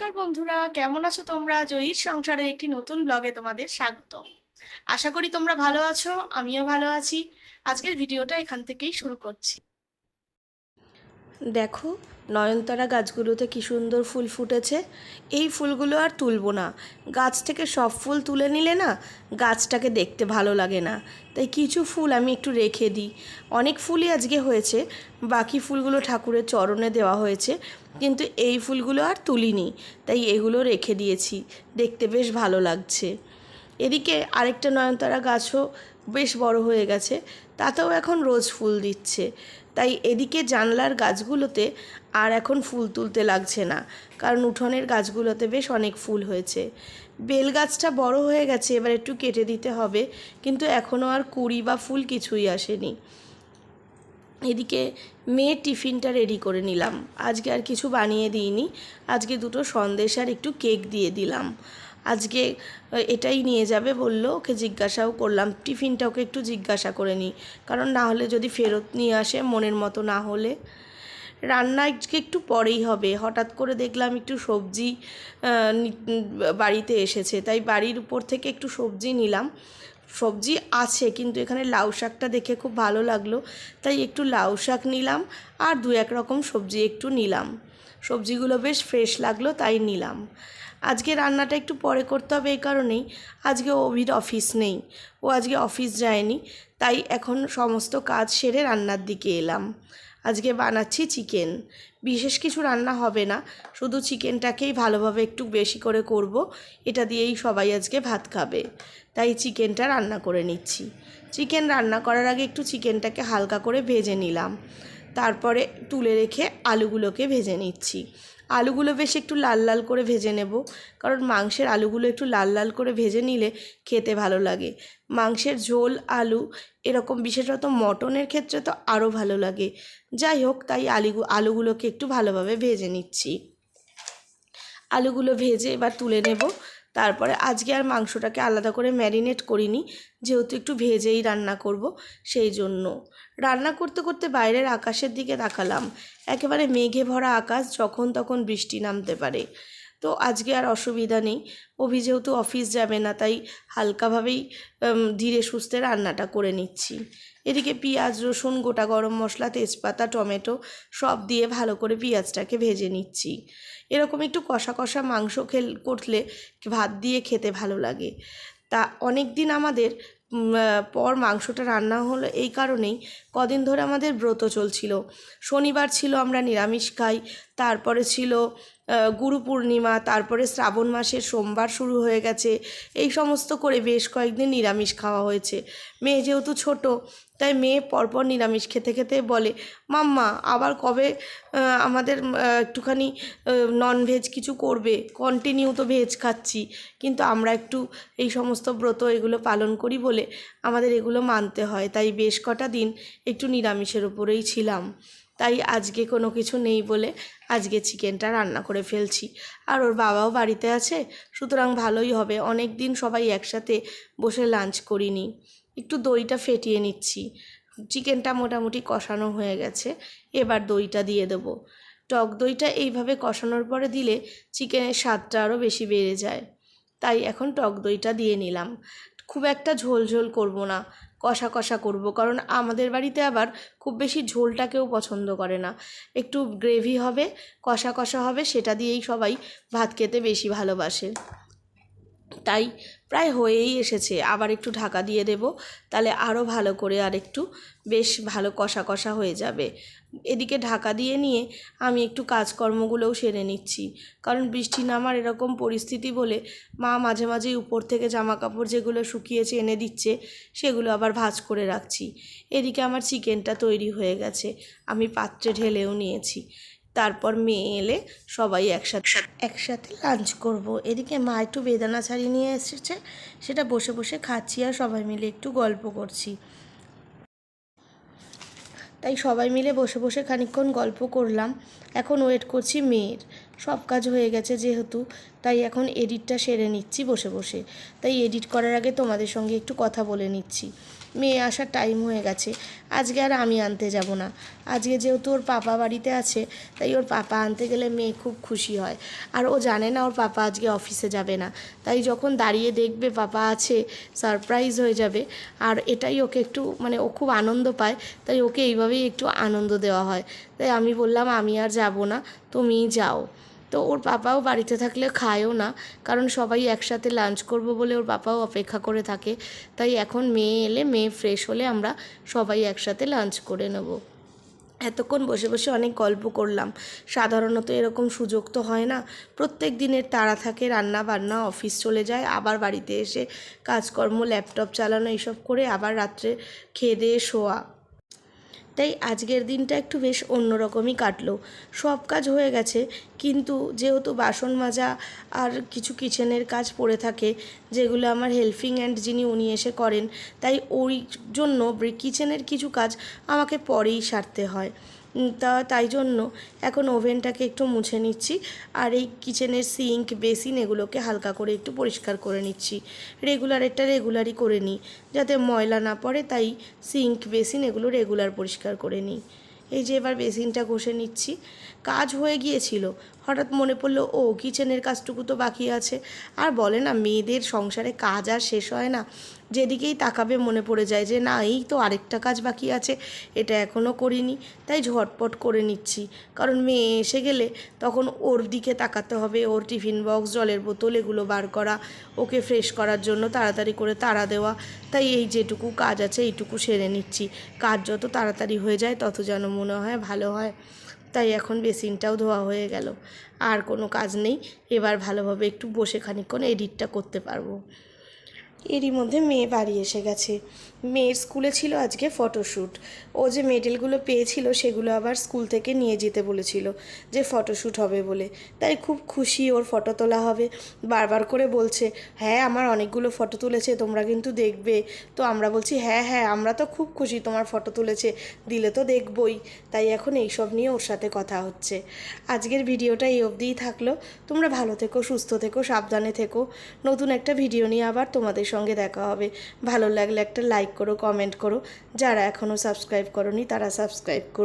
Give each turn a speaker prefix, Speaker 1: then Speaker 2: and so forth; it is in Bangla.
Speaker 1: নমস্কার বন্ধুরা, কেমন আছো তোমরা? জয়ীর সংসারের একটি নতুন ব্লগে তোমাদের স্বাগত আশা করি তোমরা ভালো আছো, আমিও ভালো আছি। আজকের ভিডিওটা এখান থেকেই শুরু করছি।
Speaker 2: দেখো, নয়নতারা গাছগুলোতে কি সুন্দর ফুল ফুটেছে। এই ফুলগুলো আর তুলবো না। গাছ থেকে সব ফুল তুলে নিলে না, গাছটাকে দেখতে ভালো লাগে না। তাই কিছু ফুল আমি একটু রেখে দিই। অনেক ফুলই আজকে হয়েছে, বাকি ফুলগুলো ঠাকুরের চরণে দেওয়া হয়েছে, কিন্তু এই ফুলগুলো আর তুলিনি। তাই এগুলো রেখে দিয়েছি, দেখতে বেশ ভালো লাগছে। এদিকে আরেকটা নয়নতারা গাছও বেশ বড় হয়ে গেছে, তাতেও এখন রোজ ফুল দিচ্ছে। তাই এদিকে জানলার গাছগুলোতে আর এখন ফুল তুলতে লাগছে না, কারণ উঠোনের গাছগুলোতে বেশ অনেক ফুল হয়েছে। বেল গাছটা বড় হয়ে গেছে, এবার একটু কেটে দিতে হবে, কিন্তু এখনও আর কুড়ি বা ফুল কিছুই আসেনি। এদিকে মেয়ের টিফিনটা রেডি করে নিলাম। আজকে আর কিছু বানিয়ে দিইনি, আজকে দুটো সন্দেশ আর একটু কেক দিয়ে দিলাম। আজকে এটাই নিয়ে যাবে বলল, ওকে জিজ্ঞাসাও করলাম, টিফিনটা ওকে একটু জিজ্ঞাসা করে নিই কারণ না হলে যদি ফেরত নিয়ে আসে, মনের মতো না হলে। রান্না আজকে একটু পরেই হবে, হঠাৎ করে দেখলাম একটু সবজি বাড়িতে এসেছে, তাই বাড়ির উপর থেকে একটু সবজি নিলাম। সবজি আছে, কিন্তু এখানে লাউ শাকটা দেখে খুব ভালো লাগল, তাই একটু লাউ শাক নিলাম আর দু এক রকম সবজি একটু নিলাম। সবজিগুলো বেশ ফ্রেশ লাগল, তাই নিলাম। আজকে রান্নাটা একটু পরে করতে হবে এই কারণেই। আজকে অভির অফিস নেই। ও আজকে অফিস যায়নি, তাই এখন সমস্ত কাজ সেরে রান্নার দিকে এলাম। আজকে বানাচ্ছি চিকেন। বিশেষ কিছু রান্না হবে না, শুধু চিকেনটাকেই ভালোভাবে একটু বেশি করে করব, এটা দিয়েই সবাই আজকে ভাত খাবে। তাই চিকেনটা রান্না করে নিচ্ছি। চিকেন রান্না করার আগে একটু চিকেনটাকে হালকা করে ভেজে নিলাম। তারপরে তুলে রেখে আলুগুলোকে ভেজে নিচ্ছি। আলুগুলো বেশ একটু লাল লাল করে ভেজে নেব। কারণ মাংসের আলুগুলো একটু লাল লাল করে ভেজে নিলে খেতে ভালো লাগে। মাংসের ঝোল, আলু এরকম বিশেষত মটনের ক্ষেত্রে তো আরও ভালো লাগে। যাই হোক, তাই আলু আলুগুলোকে একটু ভালোভাবে ভেজে নিচ্ছি। আলুগুলো ভেজে এবার তুলে নেব। তারপরে আজকে আর মাংসটাকে আলাদা করে ম্যারিনেট করিনি, যেহেতু একটু ভেজেই রান্না করব, সেই জন্য। রান্না করতে করতে বাইরের আকাশের দিকে তাকালাম। একেবারে মেঘে ভরা আকাশ যখন তখন বৃষ্টি নামতে পারে। তো আজকে আর অসুবিধা নেই। অভি যেহেতু অফিস যাবে না, তাই হালকাভাবেই ধীরে সুস্থে রান্নাটা করে নিচ্ছি। এদিকে পেঁয়াজ, রসুন, গোটা গরম মশলা, তেজপাতা, টমেটো সব দিয়ে ভালো করে পেঁয়াজটাকে ভেজে নিচ্ছি। এরকম একটু কষা কষা মাংস খেল, করলে ভাত দিয়ে খেতে ভালো লাগে। তা অনেক দিন আমাদের পর মাংসটা রান্না হলো এই কারণেই কদিন ধরে আমাদের ব্রত চলছিল। শনিবার ছিল আমরা নিরামিষ খাই, তারপরে ছিল গুরু পূর্ণিমা, তারপরে শ্রাবণ মাসের সোমবার শুরু হয়ে গেছে, এই সমস্ত করে বেশ কয়েকদিন নিরামিষ খাওয়া হয়েছে। মেয়ে যেহেতু ছোট, তাই মেয়ে পরপর নিরামিষ খেতে খেতে বলে, মাম্মা, আবার কবে আমাদের একটুখানি ননভেজ কিছু করবে? কন্টিনিউ তো ভেজ খাচ্ছি, কিন্তু আমরা একটু এই সমস্ত ব্রত এগুলো পালন করি বলে আমাদের এগুলো মানতে হয়। তাই বেশ কটা দিন একটু নিরামিষের উপরেই ছিলাম। তাই আজকে কোনো কিছু নেই বলে আজকে চিকেনটা রান্না করে ফেলছি। আর ওর বাবাও বাড়িতে আছে, সুতরাং ভালোই হবে। অনেক দিন সবাই একসাথে বসে লাঞ্চ করিনি। একটু দইটা ফেটিয়ে নিচ্ছি। চিকেনটা মোটামুটি কষানো হয়ে গেছে। এবার দইটা দিয়ে দেবো। টক দইটা এইভাবে কষানোর পরে দিলে চিকেনের স্বাদটা আরও বেশি বেড়ে যায়। তাই এখন টক দইটা দিয়ে নিলাম। খুব একটা ঝোল ঝোল করব না। কষা কষা করব। কারণ আমাদের বাড়িতে আবার খুব বেশি ঝোলটা কেউ পছন্দ করে না। একটু গ্রেভি হবে, কষা কষা হবে, সেটা দিয়েই সবাই ভাত খেতে বেশি ভালোবাসে। তাই প্রায় হয়েই এসেছে। আবার একটু ঢাকা দিয়ে দেব, তাহলে আরও ভালো করে আর একটু বেশ ভালো কষা কষা হয়ে যাবে। এদিকে ঢাকা দিয়ে নিয়ে আমি একটু কাজকর্মগুলোও সেরে নিচ্ছি। কারণ বৃষ্টি নামার এরকম পরিস্থিতি বলে মা মাঝে মাঝেই উপর থেকে জামা কাপড় যেগুলো শুকিয়েছে এনে দিচ্ছে, সেগুলো আবার ভাজ করে রাখছি। এদিকে আমার চিকেনটা তৈরি হয়ে গেছে, আমি পাত্রে ঢেলেও নিয়েছি। তারপর মেয়ে এলে সবাই একসাথে একসাথে লাঞ্চ করব। এদিকে মা একটু বেদানা ছাড়িয়ে নিয়ে এসেছে, সেটা বসে বসে খাচ্ছি আর সবাই মিলে একটু গল্প করছি। তাই সবাই মিলে বসে বসে খানিকক্ষণ গল্প করলাম। এখন ওয়েট করছি মেয়ের। সব কাজ হয়ে গেছে যেহেতু, তাই এখন এডিটটা সেরে নিচ্ছি বসে বসে। তাই এডিট করার আগে তোমাদের সঙ্গে একটু কথা বলে নিচ্ছি। মেয়ে আসার টাইম হয়ে গেছে। আজকে আর আমি আনতে যাব না। আজকে যেহেতু ওর পাপা বাড়িতে আছে, তাই ওর পাপা আনতে গেলে মেয়ে খুব খুশি হয়। আর ও জানে না ওর পাপা আজকে অফিসে যাবে না। তাই যখন দাঁড়িয়ে দেখবে পাপা আছে সারপ্রাইজ হয়ে যাবে। আর এটাই ওকে একটু মানে ও খুব আনন্দ পায়, তাই ওকে এইভাবেই একটু আনন্দ দেওয়া হয়। তাই আমি বললাম, আমি আর যাব না, তুমিই যাও। তো ওর পাপাও বাড়িতে থাকলে খায়ও না, কারণ সবাই একসাথে লাঞ্চ করব বলে ওর পাপাও অপেক্ষা করে থাকে। তাই এখন মেয়ে এলে, মেয়ে ফ্রেশ হলে আমরা সবাই একসাথে লাঞ্চ করে নেব। এতক্ষণ বসে বসে অনেক গল্প করলাম। সাধারণত এরকম সুযোগ তো হয় না। প্রত্যেক দিনের তাড়া থাকে, রান্না বান্না অফিস চলে যায়, আবার বাড়িতে এসে কাজকর্ম ল্যাপটপ চালানো, এইসব করে আবার রাত্রে খেয়ে দিয়ে শোয়া। তাই আজকের দিনটা একটু বেশ অন্যরকমই কাটলো। সব কাজ হয়ে গেছে, কিন্তু যেহেতু বাসন মাজা আর কিছু কিচেনের কাজ পড়ে থাকে, যেগুলো আমার হেল্পিং অ্যান্ড যিনি উনি এসে করেন, তাই ওই জন্য কিচেনের কিছু কাজ আমাকে পরেই সারতে হয়। তা তাই জন্য এখন ওভেনটাকে একটু মুছে নিচ্ছি আর এই কিচেনের সিঙ্ক, বেসিন এগুলোকে হালকা করে একটু পরিষ্কার করে নিচ্ছি। রেগুলার এটা রেগুলারই করে নিই। যাতে ময়লা না পড়ে, তাই সিঙ্ক, বেসিন এগুলো রেগুলার পরিষ্কার করে নিই। এই যে এবার বেসিনটা ঘষে নিচ্ছি। কাজ হয়ে গিয়েছিল। হঠাৎ মনে পড়ল, ও, কিচেনের কাজটুকু তো বাকি আছে। আর বলে না, মেয়েদের সংসারে কাজ আর শেষ হয় না। যেদিকেই তাকাবে মনে পড়ে যায় যে, না, এই তো আরেকটা কাজ বাকি আছে, এটা এখনও করিনি। তাই ঝটপট করে নিচ্ছি। কারণ মেয়ে এসে গেলে তখন ওর দিকে তাকাতে হবে, ওর টিফিন বক্স, জলের বোতল এগুলো বার করা, ওকে ফ্রেশ করার জন্য তাড়াতাড়ি করে তাড়া দেওয়া। তাই এই যেটুকু কাজ আছে, এইটুকু সেরে নিচ্ছি। কাজ যত তাড়াতাড়ি হয়ে যায়, তত যেন মনে হয় ভালো হয়। তাই এখন বেসিনটাও ধোয়া হয়ে গেল। আর কোনো কাজ নেই। এবার ভালোভাবে একটু বসে খানিকক্ষণ এডিটটা করতে পারব। এরই মধ্যে মেয়ে বাড়ি এসে গেছে। মেয়ের স্কুলে ছিল আজকে ফটোশ্যুট। ও যে মেডেলগুলো পেয়েছিল সেগুলো আবার স্কুল থেকে নিয়ে যেতে বলেছিল যে ফটোশ্যুট হবে বলে। তাই খুব খুশি ওর ফটো তোলা হবে। বারবার করে বলছে হ্যাঁ আমার অনেকগুলো ফটো তুলেছে, তোমরা কিন্তু দেখবে। তো আমরা বলছি হ্যাঁ হ্যাঁ আমরা তো খুব খুশি, তোমার ফটো তুলেছে, দিলে তো দেখবই। তাই এখন এইসব নিয়ে ওর সাথে কথা হচ্ছে। আজকের ভিডিওটা এই অবধিই থাকল। তোমরা ভালো থেকো, সুস্থ থেকো, সাবধানে থেকো। নতুন একটা ভিডিও নিয়ে আবার তোমাদের সঙ্গে দেখা হবে। ভালো লাগলে একটা লাইক করো কমেন্ট করো। যারা এখনও সাবস্ক্রাইব করনি তারা সাবস্ক্রাইব করো।